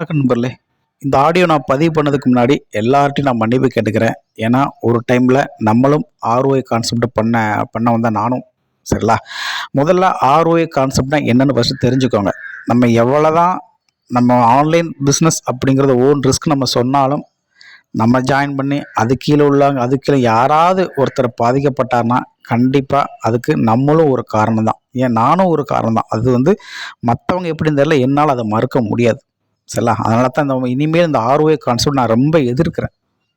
வணக்கம் நண்பர்களே. இந்த ஆடியோ நான் பதிவு பண்ணதுக்கு முன்னாடி எல்லார்ட்டையும் நான் மன்னிப்பு கேட்டுக்கிறேன். ஏன்னா ஒரு டைமில் நம்மளும் ஆர்ஓஐ கான்செப்ட் பண்ண பண்ண வந்தால் நானும் சரிங்களா? முதல்ல ஆர்ஓஐ கான்செப்ட்னா என்னென்னு ஃபஸ்ட்டு தெரிஞ்சுக்கோங்க. நம்ம எவ்வளோ தான் நம்ம ஆன்லைன் பிஸ்னஸ் அப்படிங்கிறத ஓன் ரிஸ்க் நம்ம சொன்னாலும் நம்ம ஜாயின் பண்ணி அது கீழே உள்ளவங்க அது கீழே யாராவது ஒருத்தர் பாதிக்கப்பட்டார்னா கண்டிப்பாக அதுக்கு நம்மளும் ஒரு காரணம் தான் ஏன் நானும் ஒரு காரணம் தான் அது வந்து மற்றவங்க எப்படின்னு தெரியல. என்னால் அதை மறுக்க முடியாது. சரிங்களா அதனால தான் இந்த இனிமேல் இந்த ஆர்ஓஏ கான்செப்ட் நான் ரொம்ப எதிர்க்கிறேன்.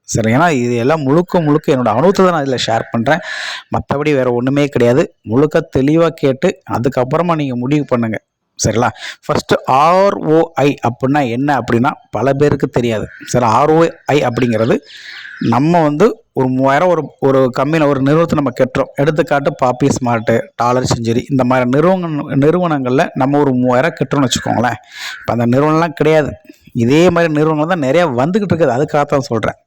சரி ஏன்னா இது எல்லாம் முழுக்க முழுக்க என்னோட அனுபவத்தை தான் நான் இதில் ஷேர் பண்ணுறேன் மற்றபடி வேறு ஒன்றுமே கிடையாது. முழுக்க தெளிவாக கேட்டு அதுக்கப்புறமா நீங்கள் முடிவு பண்ணுங்கள் சரிங்களா? ஃபஸ்ட்டு ஆர்ஓஐ அப்படின்னா என்ன அப்படின்னா பல பேருக்கு தெரியாது. சரி ஆர்ஓஐ அப்படிங்கிறது நம்ம வந்து ஒரு மூவாயிரம் ஒரு ஒரு கம்பெனியில் ஒரு நிறுவனத்தை நம்ம கட்டுறோம். எடுத்துக்காட்டு பாப்பி ஸ்மார்ட்டு டாலர் செஞ்சுரி இந்த மாதிரி நிறுவன நிறுவனங்களில் நம்ம ஒரு மூவாயிரம் கட்டுறோம்னு வச்சுக்கோங்களேன். இப்போ அந்த நிறுவனம்லாம் கிடையாது. இதே மாதிரி நிறுவனங்கள் தான் நிறையா வந்துக்கிட்டு இருக்குது. அதுக்காக தான் சொல்கிறேன்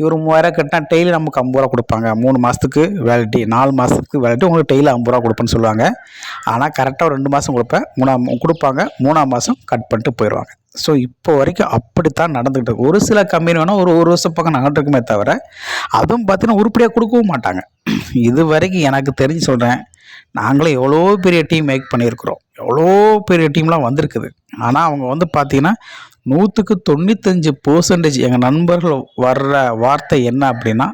இவர் மூவாயிரம் கட்டினா டெய்லி நமக்கு ஐம்பது ரூபா கொடுப்பாங்க. மூணு மாதத்துக்கு வேலிட்டி நாலு மாதத்துக்கு வேலிட்டி உங்களுக்கு டெய்லி ஐம்பது ரூபா கொடுப்பேன்னு சொல்லுவாங்க. ஆனால் கரெக்டாக ஒரு ரெண்டு மாதம் கொடுப்பேன். மூணாம் கொடுப்பாங்க. மூணாம் மாதம் கட் பண்ணிட்டு போயிடுவாங்க. ஸோ இப்போ வரைக்கும் அப்படித்தான் நடந்துக்கிட்டு இருக்கு. ஒரு சில கம்பெனி வேணால் ஒரு ஒரு வருஷம் பக்கம் நடந்துருக்குமே இருக்குமே தவிர அதுவும் பார்த்தீங்கன்னா உருப்படியாக கொடுக்கவும் மாட்டாங்க. இது வரைக்கும் எனக்கு தெரிஞ்சு சொல்கிறேன் நாங்களே எவ்வளோ பெரிய டீம் மேக் பண்ணியிருக்கிறோம். எவ்வளோ பெரிய டீம்லாம் வந்திருக்குது. ஆனால் அவங்க வந்து பார்த்தீங்கன்னா நூற்றுக்கு தொண்ணூத்தஞ்சு பர்சன்டேஜ் எங்கள் நண்பர்கள் வர்ற வார்த்தை என்ன அப்படின்னா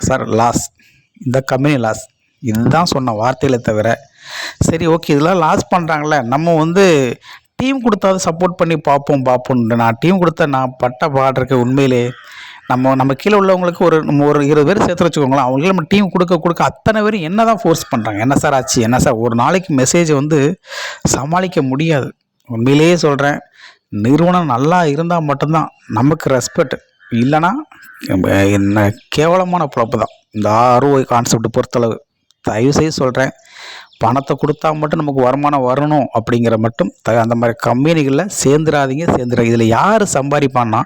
சார் லாஸ் இந்த கம்பெனி லாஸ் இதுதான் சொன்ன வார்த்தையில தவிர சரி ஓகே இதெல்லாம் லாஸ் பண்ணுறாங்களே நம்ம வந்து டீம் கொடுத்தாவது சப்போர்ட் பண்ணி பார்ப்போம் பார்ப்போம்னு நான் டீம் கொடுத்த நான் பட்ட பாடுறக்கு உண்மையிலே. நம்ம நம்ம கீழே உள்ளவங்களுக்கு ஒரு நம்ம ஒரு இருபது பேர் சேர்த்து வச்சுக்கோங்களேன் அவங்களுக்கு நம்ம டீம் கொடுக்க கொடுக்க அத்தனை பேரும் என்ன தான் ஃபோர்ஸ் பண்ணுறாங்க என்ன சார் ஆச்சு? என்ன சார் ஒரு நாளைக்கு மெசேஜ் வந்து சமாளிக்க முடியாது. உண்மையிலேயே சொல்கிறேன் நிறுவனம் நல்லா இருந்தால் மட்டும்தான். நமக்கு ரெஸ்பெக்ட் இல்லைன்னா என்ன கேவலமான பிழப்பு தான் இந்த ஆர்ஓஐ கான்செப்ட் பொறுத்தளவு. தயவு செய்து சொல்கிறேன் பணத்தை கொடுத்தா மட்டும் நமக்கு வருமானம் வரணும் அப்படிங்கிற மட்டும் த அந்த மாதிரி கம்பெனிகளில் சேர்ந்துடாதீங்க சேர்ந்துடா இதில் யார் சம்பாதிப்பான்னா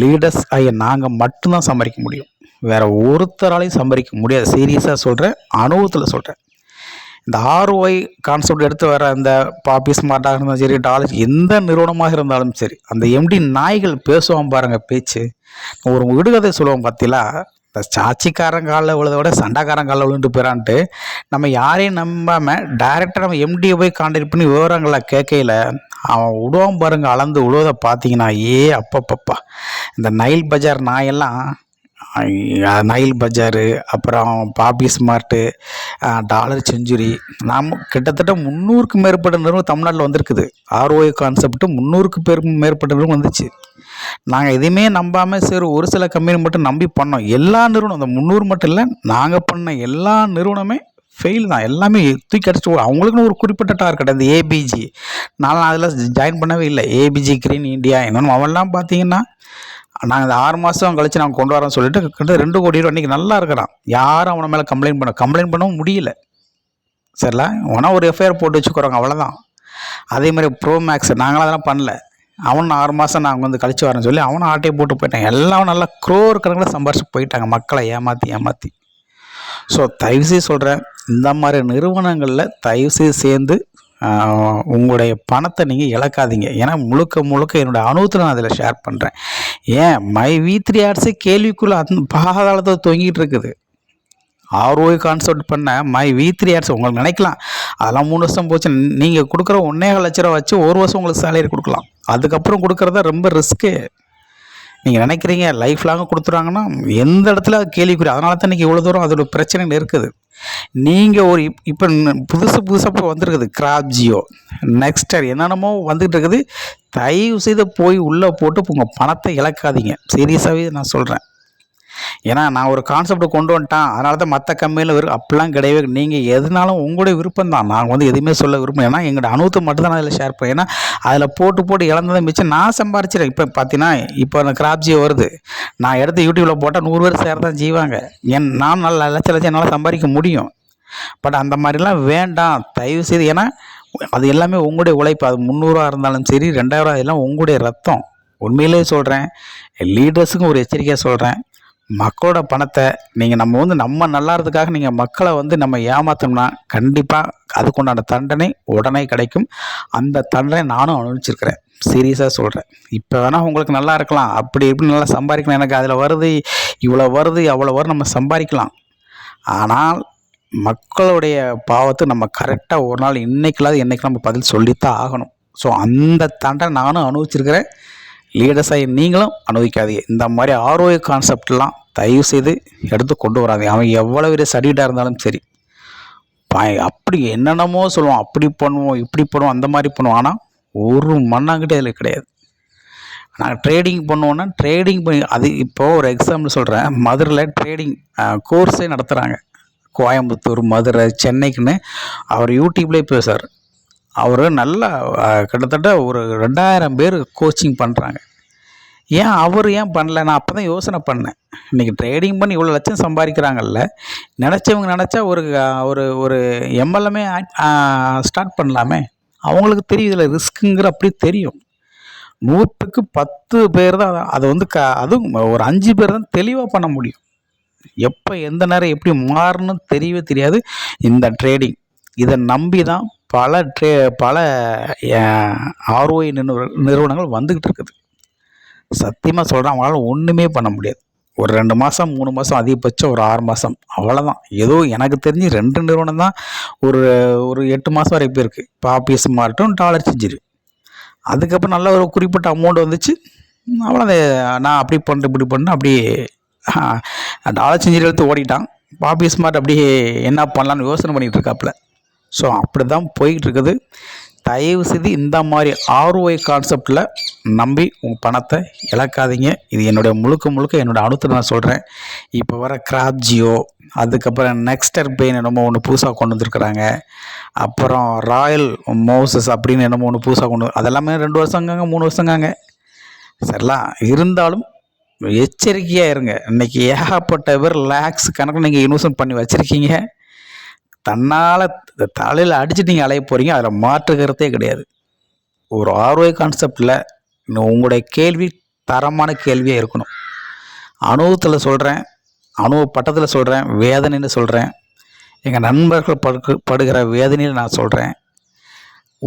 லீடர்ஸ் ஆகிய நாங்கள் மட்டும்தான் சம்பாதிக்க முடியும். வேறு ஒருத்தராலையும் சம்பாதிக்க முடியாது. சீரியஸாக சொல்கிறேன் அனுபவத்தில் சொல்கிறேன் இந்த ஆர்ஓஐ கான்செப்ட் எடுத்து வர அந்த பாப்பி ஸ்மார்ட்டாக இருந்தாலும் சரி டாலர் எந்த நிறுவனமாக இருந்தாலும் சரி அந்த எம்டி நாய்கள் பேசுவான் பாருங்க பேச்சு. ஒரு விடுகதை சொல்லுவோம் பார்த்தீங்களா இந்த சாட்சிக்காரன் காலில் விழுத விட சண்டைக்காரன் காலில் விழுந்து போயிறான்ட்டு நம்ம யாரையும் நம்பாமல் டைரெக்டாக நம்ம எம்டியை போய் கான்டாக்ட் பண்ணி விவரங்களை கேட்கையில் அவன் விடுவான் பாருங்க அளந்து விழுவதை பார்த்தீங்கன்னா ஏ அப்பப்பப்பா. இந்த நைல் பஜார் நாயெல்லாம் நயில் பஜாரு அப்புறம் பாபி ஸ்மார்ட்டு டாலர் செஞ்சுரி. நாம் கிட்டத்தட்ட முந்நூறுக்கு மேற்பட்ட நிறுவனம் தமிழ்நாட்டில் வந்திருக்குது. ஆர்ஓ கான்செப்ட்டு முந்நூறுக்கு பேர் மேற்பட்ட நிறுவனம் வந்துச்சு. நாங்கள் எதையுமே நம்பாமல் சரி ஒரு சில கம்பெனி மட்டும் நம்பி பண்ணோம். எல்லா நிறுவனம் அந்த முந்நூறு மட்டும் இல்லை நாங்கள் பண்ண எல்லா நிறுவனமே ஃபெயில் தான். எல்லாமே தூக்கி அடிச்சு அவங்களுக்குன்னு ஒரு குறிப்பிட்ட டார்கெட் அந்த ஏபிஜி நான் அதில் ஜாயின் பண்ணவே இல்லை. ஏபிஜி கிரீன் இந்தியா என்னென்னு அவெல்லாம் பார்த்தீங்கன்னா நாங்கள் இந்த ஆறு மாதம் கழிச்சு நாங்கள் கொண்டு வரோம்னு சொல்லிட்டு கிட்ட ரெண்டு கோடி ரூபா இன்றைக்கி நல்லா இருக்கிறான் யாரும் அவனை மேலே கம்ப்ளைண்ட் பண்ண கம்ப்ளைண்ட் பண்ணவும் முடியல. சரில? உனா ஒரு எஃப்ஐஆர் போட்டு வச்சுக்கிறோங்க அவ்வளோதான் அதே மாதிரி ப்ரோ மேக்ஸ் நாங்களாம் அதெல்லாம் பண்ணல. அவன் ஆறு மாதம் நாங்கள் வந்து கழிச்சு வரேன்னு சொல்லி அவனும் ஆட்டையை போட்டு போயிட்டாங்க. எல்லாம் நல்லா க்ரோர் கணக்கில் சம்பாரிச்சு போயிட்டாங்க. மக்களை ஏமாற்றி ஏமாற்றி ஸோ தயவுசெய்து சொல்கிறேன் இந்த மாதிரி நிறுவனங்களில் தயவுசெய்து சேர்ந்து உங்களுடைய பணத்தை நீங்கள் இழக்காதீங்க. ஏன்னா முழுக்க முழுக்க என்னுடைய அனுபவத்தில் நான் அதில் ஷேர் பண்ணுறேன் ஏன்? மை வி த்ரீ ஆர்ட்ஸே கேள்விக்குள்ளே அந்த பாதாளத்தை தொங்கிட்டு இருக்குது ஆர்ஓஐ கான்செப்ட் பண்ண மை வி த்ரீ ஆர்ட்ஸ் உங்களுக்கு நினைக்கலாம். அதெல்லாம் மூணு வருஷம் போச்சு. நீங்கள் கொடுக்குற ஒன்றே லட்ச ரூபா வச்சு ஒரு வருஷம் உங்களுக்கு சேலரி கொடுக்கலாம். அதுக்கப்புறம் கொடுக்குறதா ரொம்ப ரிஸ்க்கு நீங்கள் நினைக்கிறீங்க லைஃப் லாங்காக கொடுத்துருவாங்கன்னா எந்த இடத்துல கேள்விக்குறி? அதனால தான் இன்றைக்கி இவ்வளோ தூரம் அதோட பிரச்சனைகள் இருக்குது. நீங்கள் ஒரு இப் இப்போ புதுசு புதுசாக இப்போ வந்திருக்குது கிராப் ஜியோ நெக்ஸ்டர் என்னென்னமோ வந்துகிட்டு இருக்குது. தயவு செய்து போய் உள்ளே போட்டு உங்கள் பணத்தை இழக்காதீங்க. சீரியஸாகவே நான் சொல்கிறேன் ஏன்னா நான் ஒரு கான்செப்டை கொண்டு வந்துட்டேன். அதனால தான் மற்ற கம்பெனியில் வரும் அப்படிலாம் கிடையவே நீங்கள் எதுனாலும் உங்களுடைய விருப்பம் தான். நாங்கள் வந்து எதுவுமே சொல்ல விரும்பும் ஏன்னா எங்களோட அனுபவத்தை மட்டும் தான் அதில் ஷேர் பண்ணேன். ஏன்னா அதில் போட்டு போட்டு இழந்ததை மிச்சம் நான் சம்பாரிச்சிடேன் இப்போ பார்த்தீங்கன்னா இப்போ அந்த கிராப்ஜி வருது. நான் எடுத்து யூடியூப்பில் போட்டால் நூறு பேர் சேர தான் செய்வாங்க. என் நான் நல்ல லட்ச லட்சம் என்னால் சம்பாதிக்க முடியும். பட் அந்த மாதிரிலாம் வேண்டாம். தயவு செய்து ஏன்னா அது எல்லாமே உங்களுடைய உழைப்பு. அது முந்நூறுவா இருந்தாலும் சரி ரெண்டாயிரம் எல்லாம் உங்களுடைய ரத்தம். உண்மையிலேயே சொல்கிறேன் லீடர்ஸுக்கும் ஒரு எச்சரிக்கையாக சொல்கிறேன் மக்களோட பணத்தை நீங்கள் நம்ம வந்து நம்ம நல்லாறதுக்காக நீங்கள் மக்களை வந்து நம்ம ஏமாற்றணும்னா கண்டிப்பாக அதுக்குண்டான தண்டனை உடனே கிடைக்கும். அந்த தண்டனை நானும் அனுபவிச்சிருக்கிறேன். சீரியஸாக சொல்கிறேன் இப்போ வேணால் உங்களுக்கு நல்லா இருக்கலாம். அப்படி இப்படி நல்லா சம்பாதிக்கலாம். எனக்கு அதில் வருது இவ்வளோ வருது அவ்வளோ வரும் நம்ம சம்பாதிக்கலாம். ஆனால் மக்களுடைய பாவத்தை நம்ம கரெக்டாக ஒரு நாள் இன்னைக்கெல்லாம் என்னைக்கு நம்ம பதில் சொல்லித்தான் ஆகணும். ஸோ அந்த தண்டனை நானும் அனுபவிச்சிருக்கிறேன். லீடர்ஸாகி நீங்களும் அனுபவிக்காதீங்க. இந்த மாதிரி ஆரோக்கிய கான்செப்ட்லாம் தயவு செய்து எடுத்து கொண்டு வராதீங்க. அவன் எவ்வளோ பெரிய சடிடாக இருந்தாலும் சரி. ப- அப்படி என்னென்னமோ சொல்லுவான். அப்படி பண்ணுவோம் இப்படி பண்ணுவோம் அந்த மாதிரி பண்ணுவோம். ஆனால் ஒரு மண்ணாங்கிட்டே இதில் கிடையாது. நாங்கள் ட்ரேடிங் பண்ணுவோன்னா ட்ரேடிங் பண்ணி அது இப்போது ஒரு எக்ஸாம்பிள் சொல்கிறேன் மதுரையில் ட்ரேடிங் கோர்ஸே நடத்துகிறாங்க கோயம்புத்தூர் மதுரை சென்னைக்குன்னு. அவர் யூடியூப்லேயே பேசுவார். அவர் நல்லா கிட்டத்தட்ட ஒரு ரெண்டாயிரம் பேர் கோச்சிங் பண்ணுறாங்க ஏன் அவர் ஏன் பண்ணல? நான் அப்போ தான் யோசனை பண்ணேன். இன்றைக்கி ட்ரேடிங் பண்ணி இவ்வளோ லட்சம் சம்பாதிக்கிறாங்கல்ல நினச்சவங்க நினச்சா ஒரு ஒரு ஒரு எம்எல்ஏமே ஸ்டார்ட் பண்ணலாமே? அவங்களுக்கு தெரியும் இதில் ரிஸ்க்குங்கிற அப்படி தெரியும். நூற்றுக்கு பத்து பேர் தான் அதை- அதை வந்து க அதுவும் ஒரு அஞ்சு பேர் தான் தெளிவாக பண்ண முடியும். எப்போ எந்த நேரம் எப்படி மாறணும் தெரியவே தெரியாது இந்த ட்ரேடிங் இதை நம்பி தான் பல ட்ரே பல ஆர்ஓஐ நிறுவனங்கள் வந்துக்கிட்டு இருக்குது. சத்தியமாக சொல்கிறேன் அவங்களால ஒன்றுமே பண்ண முடியாது. ஒரு ரெண்டு மாதம் மூணு மாதம் அதிகபட்சம் ஒரு ஆறு மாதம் அவ்வளோதான் ஏதோ எனக்கு தெரிஞ்சு ரெண்டு நிறுவனம் தான் ஒரு ஒரு எட்டு மாதம் வரைக்கும் போயிருக்கு. பாப்பிஸ் மார்ட்டும் டாலர் செஞ்சிரு அதுக்கப்புறம் நல்ல ஒரு குறிப்பிட்ட அமௌண்ட் வந்துச்சு. அவ்வளோ நான் அப்படி பண்ணுறேன் இப்படி பண்ணேன் அப்படியே டாலர் செஞ்சிரி எடுத்து ஓடிட்டான். பாப்பி ஸ்மார்ட் அப்படியே என்ன பண்ணலான்னு யோசனை பண்ணிகிட்டு இருக்காப்புல. ஸோ அப்படி தான் போய்கிட்டு தயவு செய்து இந்த மாதிரி ஆர்ஓஐ கான்செப்டில் நம்பி உங்கள் பணத்தை இழக்காதீங்க. இது என்னுடைய முழுக்க முழுக்க என்னோடய அனுத்தில் நான் சொல்கிறேன் இப்போ வர கிராப்ஜியோ அதுக்கப்புறம் நெக்ஸ்டர் பெயின் என்னமோ ஒன்று புதுசாக கொண்டு வந்திருக்கிறாங்க. அப்புறம் ராயல் மோசஸ் அப்படின்னு என்னமோ ஒன்று புதுசாக கொண்டு அதெல்லாமே ரெண்டு வருஷங்காங்க மூணு வருஷங்காங்க சரிலாம் இருந்தாலும் எச்சரிக்கையாக இருங்க. இன்றைக்கி ஏகப்பட்ட பேர் லேக்ஸ் கணக்கில் நீங்கள் இன்வெஸ்ட்மெண்ட் பண்ணி வச்சுருக்கீங்க. தன்னால் தலையில் அடிச்சுட்டு நீங்கள் அலைய போகிறீங்க அதில் மாற்றுக்கிறதே கிடையாது. ஒரு ஆர்ஓஐ கான்செப்டில் உங்களுடைய கேள்வி தரமான கேள்வியாக இருக்கணும். அனுபவத்தில் சொல்கிறேன் அனுபவ பட்டத்தில் சொல்கிறேன் வேதனைன்னு சொல்கிறேன் எங்கள் நண்பர்கள் படுக்கு படுகிற வேதனையில் நான் சொல்கிறேன்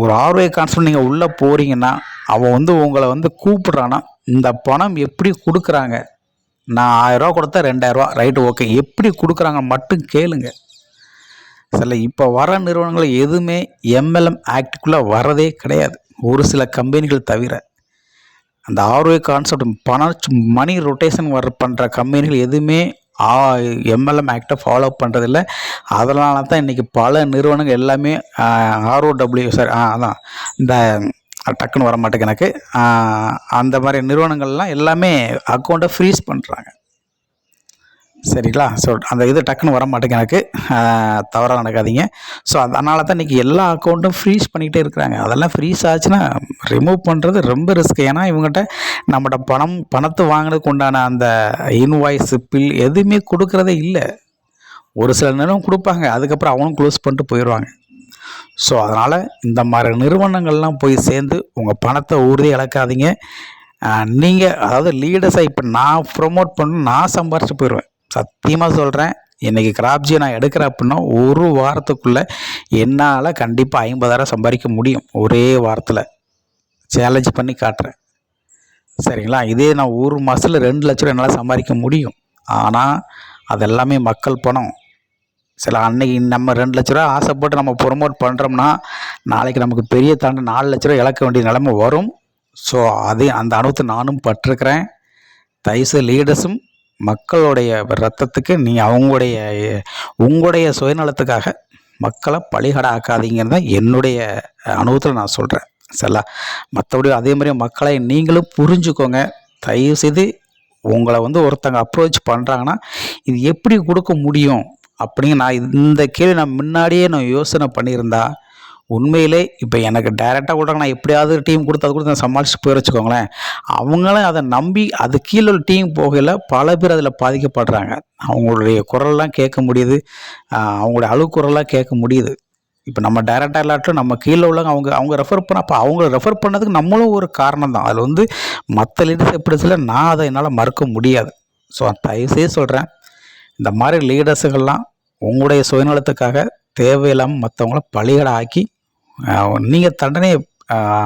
ஒரு ஆர்ஓஐ கான்செப்ட் நீங்கள் உள்ளே போகிறீங்கன்னா அவன் வந்து உங்களை வந்து கூப்பிட்றான்னா இந்த பணம் எப்படி கொடுக்குறாங்க? நான் ஆயிரரூவா கொடுத்தா ரெண்டாயிரரூவா ரைட்டு ஓகே எப்படி கொடுக்குறாங்க மட்டும் கேளுங்கள் சில இப்போ வர நிறுவனங்கள் எதுவுமே எம்எல்எம் ஆக்டுக்குள்ளே வரதே கிடையாது. ஒரு சில கம்பெனிகள் தவிர. அந்த ஆர்ஓ கான்செப்ட் பணம் மணி ரொட்டேஷன் வர பண்ணுற கம்பெனிகள் எதுவுமே எம்எல்எம் ஆக்டை ஃபாலோ பண்ணுறதில்ல அதனால தான் இன்றைக்கி பல நிறுவனங்கள் எல்லாமே ஆர்ஓடபிள்யூ சார் அதான் இந்த டக்குன்னு வர மாட்டேங்க எனக்கு அந்த மாதிரி நிறுவனங்கள்லாம் எல்லாமே அக்கௌண்ட்டை ஃப்ரீஸ் பண்ணுறாங்க சரிங்களா? ஸோ அந்த இது டக்குன்னு வர மாட்டேங்க எனக்கு தவறாக நடக்காதீங்க. ஸோ அதனால தான் இன்றைக்கி எல்லா அக்கௌண்ட்டும் ஃப்ரீஸ் பண்ணிக்கிட்டே இருக்கிறாங்க. அதெல்லாம் ஃப்ரீஸ் ஆச்சுன்னா ரிமூவ் பண்ணுறது ரொம்ப ரிஸ்க் ஏன்னா இவங்ககிட்ட நம்மகிட்ட பணம் பணத்தை வாங்கினதுக்கு உண்டான அந்த இன்வாய்ஸ் பில் எதுவுமே கொடுக்குறதே இல்லை. ஒரு சில நேரம் கொடுப்பாங்க. அதுக்கப்புறம் அவனும் க்ளோஸ் பண்ணிட்டு போயிடுவாங்க. ஸோ அதனால் இந்த மாதிரி நிறுவனங்கள்லாம் போய் சேர்ந்து உங்கள் பணத்தை ஊர்தி இழக்காதீங்க. நீங்கள் அதாவது லீடர்ஸாக இப்போ நான் ப்ரொமோட் பண்ண நான் சம்பாரிச்சு போயிடுவேன். சத்தியமாக சொல்கிறேன் இன்றைக்கி கிராப்ஜியை நான் எடுக்கிறேன் அப்படின்னா ஒரு வாரத்துக்குள்ளே என்னால் கண்டிப்பாக ஐம்பதாயிரம் சம்பாதிக்க முடியும். ஒரே வாரத்தில். சேலஞ்ச் பண்ணி காட்டுறேன். சரிங்களா? இதே நான் ஒரு மாதத்தில் ரெண்டு லட்சம் ரூபா என்னால் சம்பாதிக்க முடியும். ஆனால் அதெல்லாமே மக்கள் பணம். சில அன்னைக்கு நம்ம ரெண்டு லட்ச ரூபா ஆசைப்பட்டு நம்ம ப்ரொமோட் பண்ணுறோம்னா நாளைக்கு நமக்கு பெரிய தாண்டி நாலு லட்ச ரூபா இழக்க வேண்டிய நிலைமை வரும். ஸோ அதே அந்த அனுபவத்தை நானும் பட்டிருக்கிறேன். தயவுசு லீடர்ஸும் மக்களுடைய ரத்தத்துக்கு நீங்கள் அவங்களுடைய உங்களுடைய சுயநலத்துக்காக மக்களை பலிகடை ஆக்காதீங்கன்னு தான் என்னுடைய அனுபவத்தில் நான் சொல்கிறேன் சரிங்களா? மற்றபடி அதே மாதிரி மக்களை நீங்களும் புரிஞ்சுக்கோங்க. தயவுசெய்து உங்களை வந்து ஒருத்தங்க அப்ரோச் பண்ணுறாங்கன்னா இது எப்படி கொடுக்க முடியும்? அப்படின்னு நான் இந்த கேள்வி நான் முன்னாடியே நான் யோசனை பண்ணியிருந்தா உண்மையிலே இப்போ எனக்கு டைரெக்டாக கொடுறாங்க நான் எப்படியாவது டீம் கொடுத்து அது கொடுத்து நான் சமாளிச்சு போய் வச்சுக்கோங்களேன். அவங்களும் அதை நம்பி அது கீழே ஒரு டீம் போகையில் பல பேர் அதில் பாதிக்கப்படுறாங்க. அவங்களுடைய குரல்லாம் கேட்க முடியுது. அவங்களுடைய அழு குரல்லாம் கேட்க முடியுது. இப்போ நம்ம டைரக்டாக இல்லாட்டும் நம்ம கீழே உள்ளவங்க அவங்க அவங்க ரெஃபர் பண்ண அப்போ அவங்கள ரெஃபர் பண்ணதுக்கு நம்மளும் ஒரு காரணம் தான். அதில் வந்து மற்ற லீடர்ஸ் எப்படி சொல்ல நான் அதை என்னால் மறுக்க முடியாது. ஸோ தயவுசெய்து சொல்கிறேன் இந்த மாதிரி லீடர்ஸுகள்லாம் உங்களுடைய சுயநலத்துக்காக தேவையில்லாமல் மற்றவங்கள பலிகடை ஆக்கி நீங்கள் தண்டனையை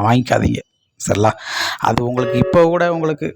வாங்கிக்காதீங்க. சரிங்களா அது உங்களுக்கு இப்போ கூட உங்களுக்கு